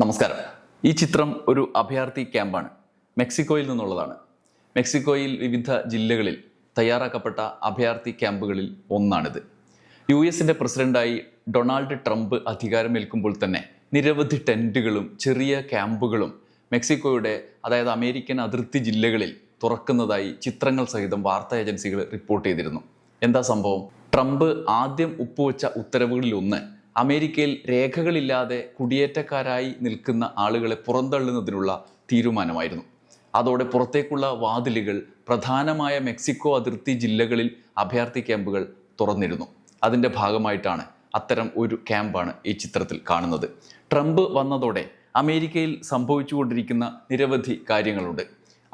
നമസ്കാരം. ഈ ചിത്രം ഒരു അഭയാർത്ഥി ക്യാമ്പാണ്. മെക്സിക്കോയിൽ നിന്നുള്ളതാണ്. മെക്സിക്കോയിൽ വിവിധ ജില്ലകളിൽ തയ്യാറാക്കപ്പെട്ട അഭയാർത്ഥി ക്യാമ്പുകളിൽ ഒന്നാണിത്. യു എസിന്റെ പ്രസിഡന്റായി ഡൊണാൾഡ് ട്രംപ് അധികാരമേൽക്കുമ്പോൾ തന്നെ നിരവധി ടെന്റുകളും ചെറിയ ക്യാമ്പുകളും മെക്സിക്കോയുടെ അതായത് അമേരിക്കൻ അതിർത്തി ജില്ലകളിൽ തുറക്കുന്നതായി ചിത്രങ്ങൾ സഹിതം വാർത്താ ഏജൻസികൾ റിപ്പോർട്ട് ചെയ്തിരുന്നു. എന്താ സംഭവം? ട്രംപ് ആദ്യം ഒപ്പുവെച്ച ഉത്തരവുകളിൽ ഒന്ന് അമേരിക്കയിൽ രേഖകളില്ലാതെ കുടിയേറ്റക്കാരായി നിൽക്കുന്ന ആളുകളെ പുറന്തള്ളുന്നതിനുള്ള തീരുമാനമായിരുന്നു. അതോടെ പുറത്തേക്കുള്ള വാതിലുകൾ പ്രധാനമായ മെക്സിക്കോ അതിർത്തി ജില്ലകളിൽ അഭയാർത്ഥി ക്യാമ്പുകൾ തുറന്നിരുന്നു. അതിന്റെ ഭാഗമായിട്ടാണ് അത്തരം ഒരു ക്യാമ്പാണ് ഈ ചിത്രത്തിൽ കാണുന്നത്. ട്രംപ് വന്നതോടെ അമേരിക്കയിൽ സംഭവിച്ചുകൊണ്ടിരിക്കുന്ന നിരവധി കാര്യങ്ങളുണ്ട്.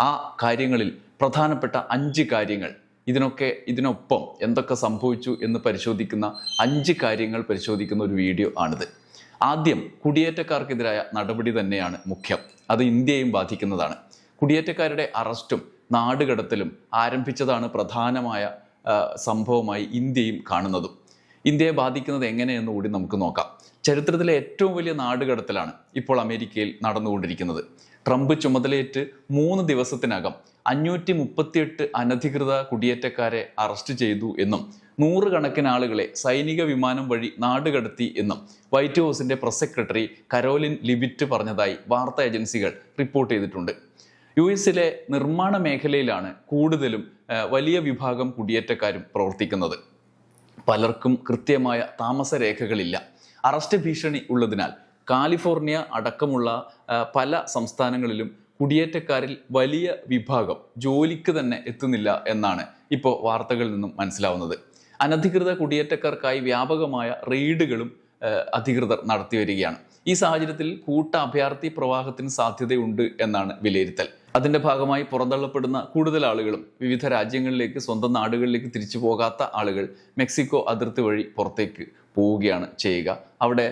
ആ കാര്യങ്ങളിൽ പ്രധാനപ്പെട്ട അഞ്ച് കാര്യങ്ങൾ ഇതിനൊക്കെ ഇതിനൊപ്പം എന്തൊക്കെ സംഭവിച്ചു എന്ന് പരിശോധിക്കുന്ന അഞ്ച് കാര്യങ്ങൾ പരിശോധിക്കുന്ന ഒരു വീഡിയോ ആണിത്. ആദ്യം കുടിയേറ്റക്കാർക്കെതിരായ നടപടി തന്നെയാണ് മുഖ്യം. അത് ഇന്ത്യയും ബാധിക്കുന്നതാണ്. കുടിയേറ്റക്കാരുടെ അറസ്റ്റും നാടുകടത്തലും ആരംഭിച്ചതാണ് പ്രധാനമായ സംഭവമായി ഇന്ത്യയും കാണുന്നതും. ഇന്ത്യയെ ബാധിക്കുന്നത് എങ്ങനെയെന്ന് കൂടി നമുക്ക് നോക്കാം. ചരിത്രത്തിലെ ഏറ്റവും വലിയ നാടുകടത്തലാണ് ഇപ്പോൾ അമേരിക്കയിൽ നടന്നുകൊണ്ടിരിക്കുന്നത്. ട്രംപ് ചുമതലയേറ്റ് മൂന്ന് ദിവസത്തിനകം അഞ്ഞൂറ്റി മുപ്പത്തിയെട്ട് അനധികൃത കുടിയേറ്റക്കാരെ അറസ്റ്റ് ചെയ്തു എന്നും നൂറുകണക്കിന് ആളുകളെ സൈനിക വിമാനം വഴി നാടുകടത്തി എന്നും വൈറ്റ് ഹൗസിന്റെ പ്രസ് സെക്രട്ടറി കരോലിൻ ലിബിറ്റ് പറഞ്ഞതായി വാർത്താ ഏജൻസികൾ റിപ്പോർട്ട് ചെയ്തിട്ടുണ്ട്. യു എസിലെ നിർമ്മാണ മേഖലയിലാണ് കൂടുതലും വലിയ വിഭാഗം കുടിയേറ്റക്കാരും പ്രവർത്തിക്കുന്നത്. പലർക്കും കൃത്യമായ താമസ രേഖകളില്ല അറസ്റ്റ് ഭീഷണി ഉള്ളതിനാൽ കാലിഫോർണിയ അടക്കമുള്ള പല സംസ്ഥാനങ്ങളിലും കുടിയേറ്റക്കാരിൽ വലിയ വിഭാഗം ജോലിക്ക് തന്നെ എത്തുന്നില്ല എന്നാണ് ഇപ്പോൾ വാർത്തകളിൽ നിന്നും മനസ്സിലാവുന്നത്. അനധികൃത കുടിയേറ്റക്കാർക്കായി വ്യാപകമായ റെയ്ഡുകളും അധികൃതർ നടത്തി വരികയാണ്. ഈ സാഹചര്യത്തിൽ കൂട്ട അഭയാർത്ഥി പ്രവാഹത്തിന് സാധ്യതയുണ്ട് എന്നാണ് വിലയിരുത്തൽ. അതിന്റെ ഭാഗമായി പുറന്തള്ളപ്പെടുന്ന കൂടുതൽ ആളുകളും വിവിധ രാജ്യങ്ങളിലേക്ക് സ്വന്തം നാടുകളിലേക്ക് തിരിച്ചു പോകാത്ത ആളുകൾ മെക്സിക്കോ അതിർത്തി വഴി പുറത്തേക്ക് പോവുകയാണ് ചെയ്യുക. അവിടെ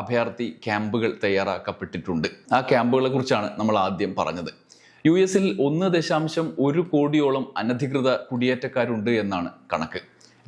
അഭയാർത്ഥി ക്യാമ്പുകൾ തയ്യാറാക്കപ്പെട്ടിട്ടുണ്ട്. ആ ക്യാമ്പുകളെ കുറിച്ചാണ് നമ്മൾ ആദ്യം പറഞ്ഞത്. യു എസിൽ ഒന്ന് ദശാംശം ഒരു കോടിയോളം അനധികൃത കുടിയേറ്റക്കാരുണ്ട് എന്നാണ് കണക്ക്.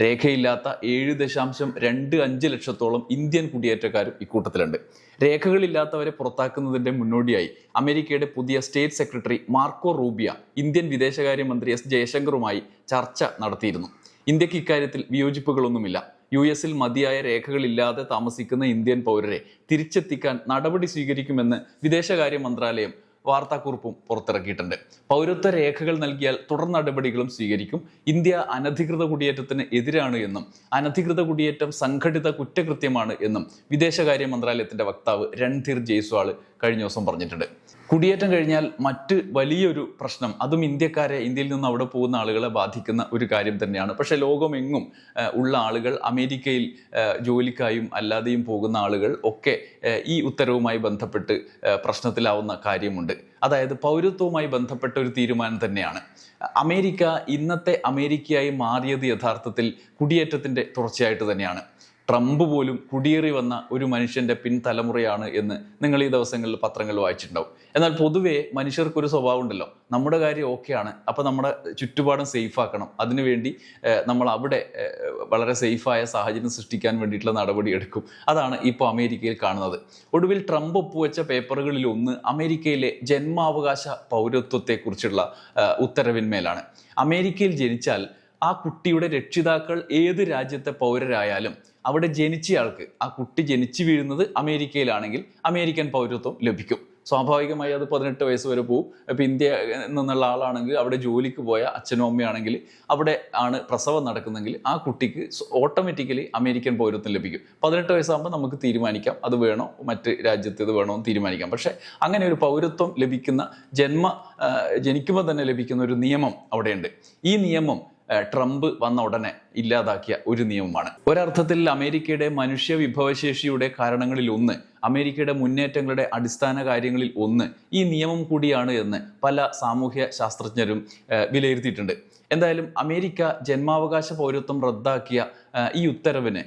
രേഖയില്ലാത്ത ഏഴ് ദശാംശം രണ്ട് അഞ്ച് ലക്ഷത്തോളം ഇന്ത്യൻ കുടിയേറ്റക്കാരും ഇക്കൂട്ടത്തിലുണ്ട്. രേഖകളില്ലാത്തവരെ പുറത്താക്കുന്നതിന്റെ മുന്നോടിയായി അമേരിക്കയുടെ പുതിയ state secretary Marco Rubio Indian വിദേശകാര്യമന്ത്രി എസ് ജയശങ്കറുമായി ചർച്ച നടത്തിയിരുന്നു. ഇന്ത്യയ്ക്ക് ഇക്കാര്യത്തിൽ വിയോജിപ്പുകളൊന്നുമില്ല. യു എസിൽ മതിയായ രേഖകളില്ലാതെ താമസിക്കുന്ന ഇന്ത്യൻ പൗരരെ തിരിച്ചെത്തിക്കാൻ നടപടി സ്വീകരിക്കുമെന്ന് വിദേശകാര്യ മന്ത്രാലയം വാർത്താക്കുറിപ്പും പുറത്തിറക്കിയിട്ടുണ്ട്. പൗരത്വ രേഖകൾ നൽകിയാൽ തുടർ നടപടികളും സ്വീകരിക്കും. ഇന്ത്യ അനധികൃത കുടിയേറ്റത്തിന് എതിരാണ് എന്നും അനധികൃത കുടിയേറ്റം സംഘടിത കുറ്റകൃത്യമാണ് എന്നും വിദേശകാര്യ മന്ത്രാലയത്തിന്റെ വക്താവ് രൺധീർ ജയ്സ്വാൾ കഴിഞ്ഞ ദിവസം പറഞ്ഞിട്ടുണ്ട്. കുടിയേറ്റം കഴിഞ്ഞാൽ മറ്റ് വലിയൊരു പ്രശ്നം. അതും ഇന്ത്യക്കാരെ ഇന്ത്യയിൽ നിന്ന് അവിടെ പോകുന്ന ആളുകളെ ബാധിക്കുന്ന ഒരു കാര്യം തന്നെയാണ്. പക്ഷെ ലോകമെങ്ങും ഉള്ള ആളുകൾ അമേരിക്കയിൽ ജോലിക്കായും അല്ലാതെയും പോകുന്ന ആളുകൾ ഒക്കെ ഈ ഉത്തരവുമായി ബന്ധപ്പെട്ട് പ്രശ്നത്തിലാവുന്ന കാര്യമുണ്ട്. അതായത് പൗരത്വവുമായി ബന്ധപ്പെട്ട ഒരു തീരുമാനം തന്നെയാണ്. അമേരിക്ക ഇന്നത്തെ അമേരിക്കയായി മാറിയത് യഥാർത്ഥത്തിൽ കുടിയേറ്റത്തിന്റെ തുടർച്ചയായിട്ട് തന്നെയാണ്. ട്രംപ് പോലും കുടിയേറി വന്ന ഒരു മനുഷ്യന്റെ പിൻതലമുറയാണ് എന്ന് നിങ്ങൾ ഈ ദിവസങ്ങളിൽ പത്രങ്ങൾ വായിച്ചിട്ടുണ്ടാവും. എന്നാൽ പൊതുവേ മനുഷ്യർക്കൊരു സ്വഭാവം ഉണ്ടല്ലോ. നമ്മുടെ കാര്യം ഓക്കെയാണ് അപ്പോൾ നമ്മുടെ ചുറ്റുപാടും സേഫ് ആക്കണം. അതിനുവേണ്ടി നമ്മൾ അവിടെ വളരെ സേഫായ സാഹചര്യം സൃഷ്ടിക്കാൻ വേണ്ടിയിട്ടുള്ള നടപടി എടുക്കും. അതാണ് ഇപ്പോൾ അമേരിക്കയിൽ കാണുന്നത്. ഒടുവിൽ ട്രംപ് ഒപ്പുവെച്ച പേപ്പറുകളിൽ ഒന്ന് അമേരിക്കയിലെ ജന്മാവകാശ പൗരത്വത്തെക്കുറിച്ചുള്ള ഉത്തരവിന്മേലാണ്. അമേരിക്കയിൽ ജനിച്ചാൽ ആ കുട്ടിയുടെ രക്ഷിതാക്കൾ ഏത് രാജ്യത്തെ പൗരരായാലും അവിടെ ജനിച്ചയാൾക്ക് ആ കുട്ടി ജനിച്ചു വീഴുന്നത് അമേരിക്കയിലാണെങ്കിൽ അമേരിക്കൻ പൗരത്വം ലഭിക്കും. സ്വാഭാവികമായി അത് പതിനെട്ട് വയസ്സ് വരെ പോവും. ഇപ്പം ഇന്ത്യ നിന്നുള്ള ആളാണെങ്കിൽ അവിടെ ജോലിക്ക് പോയ അച്ഛനും അമ്മയാണെങ്കിൽ അവിടെ ആണ് പ്രസവം നടക്കുന്നെങ്കിൽ ആ കുട്ടിക്ക് ഓട്ടോമാറ്റിക്കലി അമേരിക്കൻ പൗരത്വം ലഭിക്കും. പതിനെട്ട് വയസ്സാകുമ്പോൾ നമുക്ക് തീരുമാനിക്കാം. അത് വേണോ? മറ്റ് രാജ്യത്ത് ഇത് വേണോ എന്ന് തീരുമാനിക്കാം. പക്ഷേ അങ്ങനെ ഒരു പൗരത്വം ലഭിക്കുന്ന ജന്മ ജനിക്കുമ്പോൾ തന്നെ ലഭിക്കുന്ന ഒരു നിയമം അവിടെയുണ്ട്. ഈ നിയമം ട്രംപ് വന്ന ഉടനെ ഇല്ലാതാക്കിയ ഒരു നിയമമാണ്. ഒരർത്ഥത്തിൽ അമേരിക്കയുടെ മനുഷ്യ വിഭവശേഷിയുടെ കാരണങ്ങളിൽ ഒന്ന് അമേരിക്കയുടെ മുന്നേറ്റങ്ങളുടെ അടിസ്ഥാന കാര്യങ്ങളിൽ ഒന്ന് ഈ നിയമം കൂടിയാണ് എന്ന് പല സാമൂഹ്യ ശാസ്ത്രജ്ഞരും വിലയിരുത്തിയിട്ടുണ്ട്. എന്തായാലും അമേരിക്ക ജന്മാവകാശ പൗരത്വം റദ്ദാക്കിയ ഈ ഉത്തരവിന്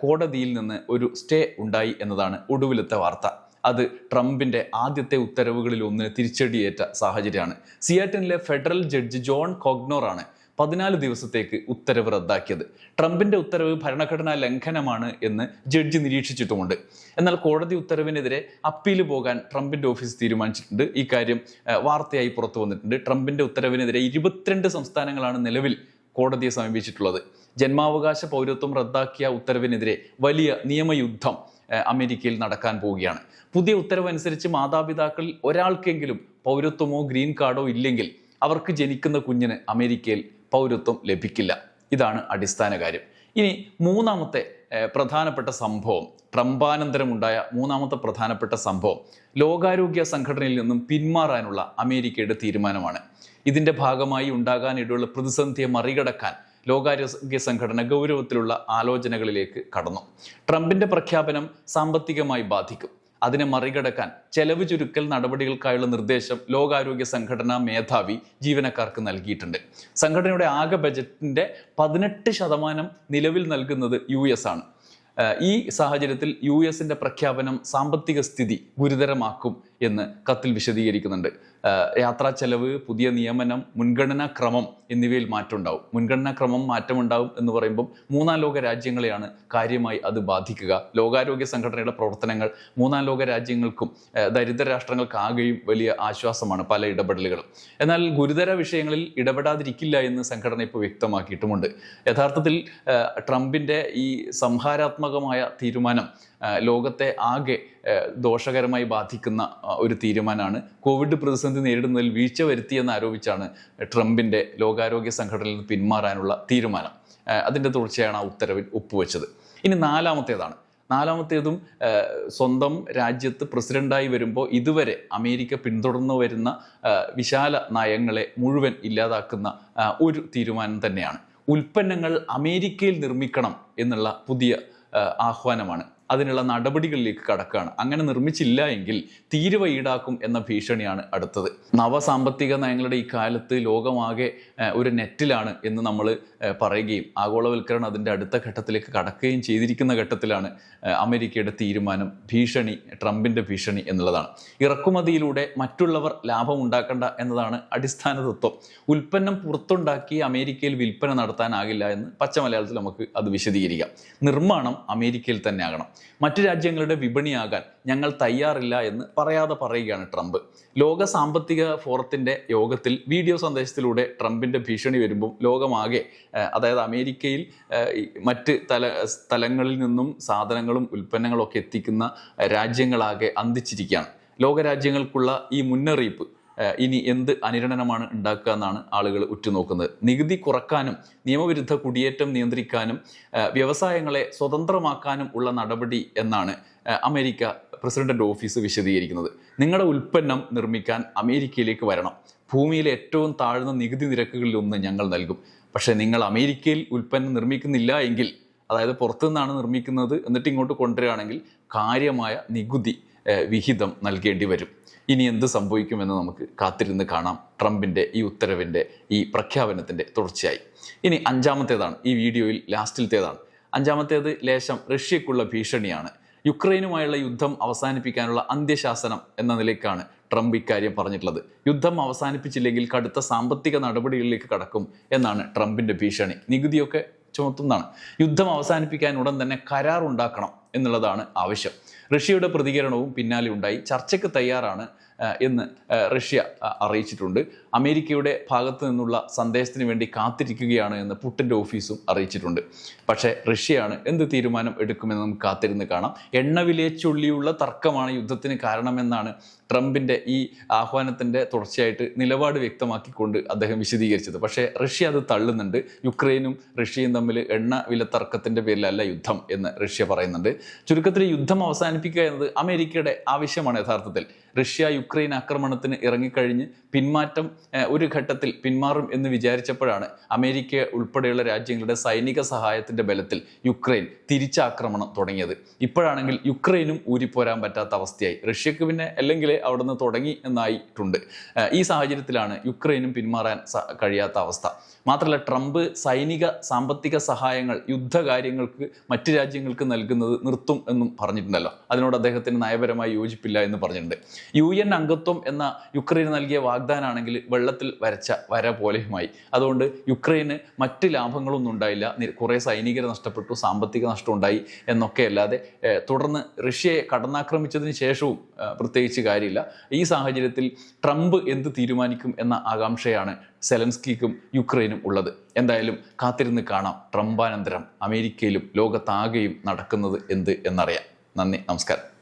കോടതിയിൽ നിന്ന് ഒരു സ്റ്റേ ഉണ്ടായി എന്നതാണ് ഒടുവിലത്തെ വാർത്ത. അത് ട്രംപിന്റെ ആദ്യത്തെ ഉത്തരവുകളിൽ ഒന്ന് തിരിച്ചടിയേറ്റ സാഹചര്യമാണ്. സിയാറ്റിനിലെ ഫെഡറൽ ജഡ്ജ് ജോൺ കോഗ്നോറാണ് പതിനാല് ദിവസത്തേക്ക് ഉത്തരവ് റദ്ദാക്കിയത്. ട്രംപിന്റെ ഉത്തരവ് ഭരണഘടനാ ലംഘനമാണ് എന്ന് ജഡ്ജി നിരീക്ഷിച്ചിട്ടുമുണ്ട്. എന്നാൽ കോടതി ഉത്തരവിനെതിരെ അപ്പീൽ പോകാൻ ട്രംപിന്റെ ഓഫീസ് തീരുമാനിച്ചിട്ടുണ്ട്. ഈ കാര്യം വാർത്തയായി പുറത്തു വന്നിട്ടുണ്ട്. ട്രംപിന്റെ ഉത്തരവിനെതിരെ ഇരുപത്തിരണ്ട് സംസ്ഥാനങ്ങളാണ് നിലവിൽ കോടതിയെ സമീപിച്ചിട്ടുള്ളത്. ജന്മാവകാശ പൗരത്വം റദ്ദാക്കിയ ഉത്തരവിനെതിരെ വലിയ നിയമയുദ്ധം അമേരിക്കയിൽ നടക്കാൻ പോവുകയാണ്. പുതിയ ഉത്തരവനുസരിച്ച് മാതാപിതാക്കളിൽ ഒരാൾക്കെങ്കിലും പൗരത്വമോ ഗ്രീൻ കാർഡോ ഇല്ലെങ്കിൽ അവർക്ക് ജനിക്കുന്ന കുഞ്ഞിന് അമേരിക്കയിൽ പൗരത്വം ലഭിക്കില്ല. ഇതാണ് അടിസ്ഥാന കാര്യം. ഇനി മൂന്നാമത്തെ പ്രധാനപ്പെട്ട സംഭവം ട്രംപാനന്തരമുണ്ടായ മൂന്നാമത്തെ പ്രധാനപ്പെട്ട സംഭവം ലോകാരോഗ്യ സംഘടനയിൽ നിന്നും പിന്മാറാനുള്ള അമേരിക്കയുടെ തീരുമാനമാണ്. ഇതിന്റെ ഭാഗമായി ഉണ്ടാകാനിടയുള്ള പ്രതിസന്ധിയെ മറികടക്കാൻ ലോകാരോഗ്യ സംഘടന ഗൗരവത്തിലുള്ള ആലോചനകളിലേക്ക് കടന്നു. ട്രംപിന്റെ പ്രഖ്യാപനം സാമ്പത്തികമായി ബാധിക്കും. അതിനെ മറികടക്കാൻ ചെലവ് ചുരുക്കൽ നടപടികൾക്കായുള്ള നിർദ്ദേശം ലോകാരോഗ്യ സംഘടനാ മേധാവി ജീവനക്കാർക്ക് നൽകിയിട്ടുണ്ട്. സംഘടനയുടെ ആകെ ബജറ്റിന്റെ പതിനെട്ട് ശതമാനം നിലവിൽ നൽകുന്നത് യു എസ് ആണ്. ഈ സാഹചര്യത്തിൽ യു എസിന്റെ പ്രഖ്യാപനം സാമ്പത്തിക സ്ഥിതി ഗുരുതരമാക്കും എന്ന് കത്തിൽ വിശദീകരിക്കുന്നുണ്ട്. യാത്രാ ചെലവ് പുതിയ നിയമനം മുൻഗണനാ ക്രമം എന്നിവയിൽ മാറ്റമുണ്ടാവും. മുൻഗണനാ ക്രമം മാറ്റമുണ്ടാവും എന്ന് പറയുമ്പം മൂന്നാം ലോക രാജ്യങ്ങളെയാണ് കാര്യമായി അത് ബാധിക്കുക. ലോകാരോഗ്യ സംഘടനയുടെ പ്രവർത്തനങ്ങൾ മൂന്നാം ലോക രാജ്യങ്ങൾക്കും ദരിദ്ര രാഷ്ട്രങ്ങൾക്കാകെയും വലിയ ആശ്വാസമാണ് പല ഇടപെടലുകളും. എന്നാൽ ഗുരുതര വിഷയങ്ങളിൽ ഇടപെടാതിരിക്കില്ല എന്ന് സംഘടന ഇപ്പോൾ വ്യക്തമാക്കിയിട്ടുമുണ്ട്. യഥാർത്ഥത്തിൽ ട്രംപിന്റെ ഈ സംഹാരാത്മകമായ തീരുമാനം ലോകത്തെ ആകെ ദോഷകരമായി ബാധിക്കുന്ന ഒരു തീരുമാനമാണ്. കോവിഡ് പ്രതിസന്ധി നേരിടുന്നതിൽ വീഴ്ച വരുത്തിയെന്ന് ആരോപിച്ചാണ് ട്രംപിന്റെ ലോകാരോഗ്യ സംഘടനയിൽ നിന്ന് പിന്മാറാനുള്ള തീരുമാനം. അതിന്റെ തുടർച്ചയാണ് ആ ഉത്തരവിൽ ഒപ്പുവെച്ചത്. ഇനി നാലാമത്തേതാണ്. നാലാമത്തേതും സ്വന്തം രാജ്യത്ത് പ്രസിഡന്റായി വരുമ്പോൾ ഇതുവരെ അമേരിക്ക പിന്തുടർന്നു വരുന്ന വിശാല നയങ്ങളെ മുഴുവൻ ഇല്ലാതാക്കുന്ന ഒരു തീരുമാനം തന്നെയാണ്. ഉൽപ്പന്നങ്ങൾ അമേരിക്കയിൽ നിർമ്മിക്കണം എന്നുള്ള പുതിയ ആഹ്വാനമാണ്. അതിനുള്ള നടപടികളിലേക്ക് കടക്കുകയാണ്. അങ്ങനെ നിർമ്മിച്ചില്ല എങ്കിൽ തീരുവ ഈടാക്കും എന്ന ഭീഷണിയാണ് അടുത്തത്. നവസാമ്പത്തിക നയങ്ങളുടെ ഈ കാലത്ത് ലോകമാകെ ഒരു നെറ്റിലാണ് എന്ന് നമ്മൾ പറയുകയും ആഗോളവൽക്കരണം അതിന്റെ അടുത്ത ഘട്ടത്തിലേക്ക് കടക്കുകയും ചെയ്തിരിക്കുന്ന ഘട്ടത്തിലാണ് അമേരിക്കയുടെ തീരുമാനം ഭീഷണി ട്രംപിന്റെ ഭീഷണി എന്നുള്ളതാണ്. ഇറക്കുമതിയിലൂടെ മറ്റുള്ളവർ ലാഭം ഉണ്ടാക്കേണ്ട എന്നതാണ് അടിസ്ഥാന തത്വം. ഉൽപ്പന്നം പുറത്തുണ്ടാക്കി അമേരിക്കയിൽ വിൽപ്പന നടത്താനാകില്ല എന്ന് പച്ച മലയാളത്തിൽ നമുക്ക് അത് വിശദീകരിക്കാം. നിർമ്മാണം അമേരിക്കയിൽ തന്നെ ആകണം. മറ്റു രാജ്യങ്ങളുടെ വിപണിയാകാൻ ഞങ്ങൾ തയ്യാറില്ല എന്ന് പറയാതെ പറയുകയാണ് ട്രംപ്. ലോക സാമ്പത്തിക ഫോറത്തിന്റെ യോഗത്തിൽ വീഡിയോ സന്ദേശത്തിലൂടെ ട്രംപിന്റെ ഭീഷണി വരുമ്പോൾ ലോകമാകെ അതായത് അമേരിക്കയിൽ മറ്റ് തല സ്ഥലങ്ങളിൽ നിന്നും സാധനങ്ങളും ഉൽപ്പന്നങ്ങളും ഒക്കെ എത്തിക്കുന്ന രാജ്യങ്ങളാകെ അന്തിച്ചിരിക്കുകയാണ്. ലോകരാജ്യങ്ങൾക്കുള്ള ഈ മുന്നറിയിപ്പ് ഇനി എന്ത് അനുരണനമാണ് ഉണ്ടാക്കുക എന്നാണ് ആളുകൾ ഉറ്റുനോക്കുന്നത്. നികുതി കുറക്കാനും നിയമവിരുദ്ധ കുടിയേറ്റം നിയന്ത്രിക്കാനും വ്യവസായങ്ങളെ സ്വതന്ത്രമാക്കാനും ഉള്ള നടപടി എന്നാണ് അമേരിക്ക പ്രസിഡന്റിന്റെ ഓഫീസ് വിശദീകരിക്കുന്നത്. നിങ്ങളുടെ ഉൽപ്പന്നം നിർമ്മിക്കാൻ അമേരിക്കയിലേക്ക് വരണം. ഭൂമിയിലെ ഏറ്റവും താഴ്ന്ന നികുതി നിരക്കുകളിൽ ഒന്ന് ഞങ്ങൾ നൽകും. പക്ഷേ നിങ്ങൾ അമേരിക്കയിൽ ഉൽപ്പന്നം നിർമ്മിക്കുന്നില്ല എങ്കിൽ അതായത് പുറത്തുനിന്നാണ് നിർമ്മിക്കുന്നത് എന്നിട്ട് ഇങ്ങോട്ട് കൊണ്ടുവരികയാണെങ്കിൽ കാര്യമായ നികുതി വിഹിതം നൽകേണ്ടി വരും. ഇനി എന്ത് സംഭവിക്കുമെന്ന് നമുക്ക് കാത്തിരുന്ന് കാണാം ട്രംപിന്റെ ഈ ഉത്തരവിന്റെ ഈ പ്രഖ്യാപനത്തിന്റെ തുടർച്ചയായി. ഇനി അഞ്ചാമത്തേതാണ് ഈ വീഡിയോയിൽ ലാസ്റ്റിലത്തേതാണ്. അഞ്ചാമത്തേത് ലേശം റഷ്യക്കുള്ള ഭീഷണിയാണ്. യുക്രൈനുമായുള്ള യുദ്ധം അവസാനിപ്പിക്കാനുള്ള അന്ത്യശാസനം എന്ന നിലയ്ക്കാണ് ട്രംപ് ഇക്കാര്യം പറഞ്ഞിട്ടുള്ളത്. യുദ്ധം അവസാനിപ്പിച്ചില്ലെങ്കിൽ കടുത്ത സാമ്പത്തിക നടപടികളിലേക്ക് കടക്കും എന്നാണ് ട്രംപിന്റെ ഭീഷണി. നികുതിയൊക്കെ ചുമത്തുന്നതാണ്. യുദ്ധം അവസാനിപ്പിക്കാൻ ഉടൻ തന്നെ കരാർ ഉണ്ടാക്കണം എന്നുള്ളതാണ് ആവശ്യം. റഷ്യയുടെ പ്രതികരണവും പിന്നാലെ ഉണ്ടായി. ചർച്ചയ്ക്ക് തയ്യാറാണ് എന്ന് റഷ്യ അറിയിച്ചിട്ടുണ്ട്. അമേരിക്കയുടെ ഭാഗത്തു നിന്നുള്ള സന്ദേശത്തിന് വേണ്ടി കാത്തിരിക്കുകയാണ് എന്ന് പുട്ടിന്റെ ഓഫീസും അറിയിച്ചിട്ടുണ്ട്. പക്ഷേ റഷ്യയാണ് എന്ത് തീരുമാനം എടുക്കുമെന്ന് നമുക്ക് കാത്തിരുന്ന് കാണാം. എണ്ണവിലയെ ചൊല്ലിയുള്ള തർക്കമാണ് യുദ്ധത്തിന് കാരണമെന്നാണ് ട്രംപിന്റെ ഈ ആഹ്വാനത്തിന്റെ തുടർച്ചയായിട്ട് നിലപാട് വ്യക്തമാക്കിക്കൊണ്ട് അദ്ദേഹം വിശദീകരിച്ചത്. പക്ഷേ റഷ്യ അത് തള്ളുന്നുണ്ട്. യുക്രൈനും റഷ്യയും തമ്മിൽ എണ്ണ വില തർക്കത്തിന്റെ പേരിലല്ല യുദ്ധം എന്ന് റഷ്യ പറയുന്നുണ്ട്. ചുരുക്കത്തിൽ യുദ്ധം അവസാനിപ്പിക്കുക എന്നത് അമേരിക്കയുടെ ആവശ്യമാണ് യഥാർത്ഥത്തിൽ. റഷ്യ യുക്രൈൻ ആക്രമണത്തിന് ഇറങ്ങിക്കഴിഞ്ഞ് പിന്മാറ്റം ഒരു ഘട്ടത്തിൽ പിന്മാറും എന്ന് വിചാരിച്ചപ്പോഴാണ് അമേരിക്ക ഉൾപ്പെടെയുള്ള രാജ്യങ്ങളുടെ സൈനിക സഹായത്തിന്റെ ബലത്തിൽ യുക്രൈൻ തിരിച്ചാക്രമണം തുടങ്ങിയത്. ഇപ്പോഴാണെങ്കിൽ യുക്രൈനും ഊരിപ്പോരാൻ പറ്റാത്ത അവസ്ഥയായി. റഷ്യക്ക് പിന്നെ അല്ലെങ്കിൽ അവിടുന്ന് തുടങ്ങി എന്നായിട്ടുണ്ട്. ഈ സാഹചര്യത്തിലാണ് യുക്രൈനും പിന്മാറാൻ കഴിയാത്ത അവസ്ഥ. മാത്രമല്ല ട്രംപ് സൈനിക സാമ്പത്തിക സഹായങ്ങൾ യുദ്ധകാര്യങ്ങൾക്ക് മറ്റ് രാജ്യങ്ങൾക്ക് നൽകുന്നത് നിർത്തും എന്നും പറഞ്ഞിട്ടുണ്ടല്ലോ. അതിനോട് അദ്ദേഹത്തിന് നയപരമായി യോജിപ്പില്ല എന്ന് പറഞ്ഞിട്ടുണ്ട്. യു എൻ അംഗത്വം എന്ന യുക്രൈന് നൽകിയ വാഗ്ദാനാണെങ്കിൽ വെള്ളത്തിൽ വരച്ച വര പോലെയുമായി. അതുകൊണ്ട് യുക്രൈന് മറ്റ് ലാഭങ്ങളൊന്നും ഉണ്ടായില്ല. കുറെ സൈനികരെ നഷ്ടപ്പെട്ടു സാമ്പത്തിക നഷ്ടം ഉണ്ടായി എന്നൊക്കെ അല്ലാതെ തുടർന്ന് റഷ്യയെ കടന്നാക്രമിച്ചതിന് ശേഷവും പ്രത്യേകിച്ച് കാര്യമില്ല. ഈ സാഹചര്യത്തിൽ ട്രംപ് എന്ത് തീരുമാനിക്കും എന്ന ആകാംക്ഷയാണ് സെലൻസ്കിക്കും യുക്രൈനും ഉള്ളത്. എന്തായാലും കാത്തിരുന്ന് കാണാം ട്രംപാനന്തരം അമേരിക്കയിലും ലോകത്താകെയും നടക്കുന്നത് എന്ത് എന്നറിയാം. നന്ദി നമസ്കാരം.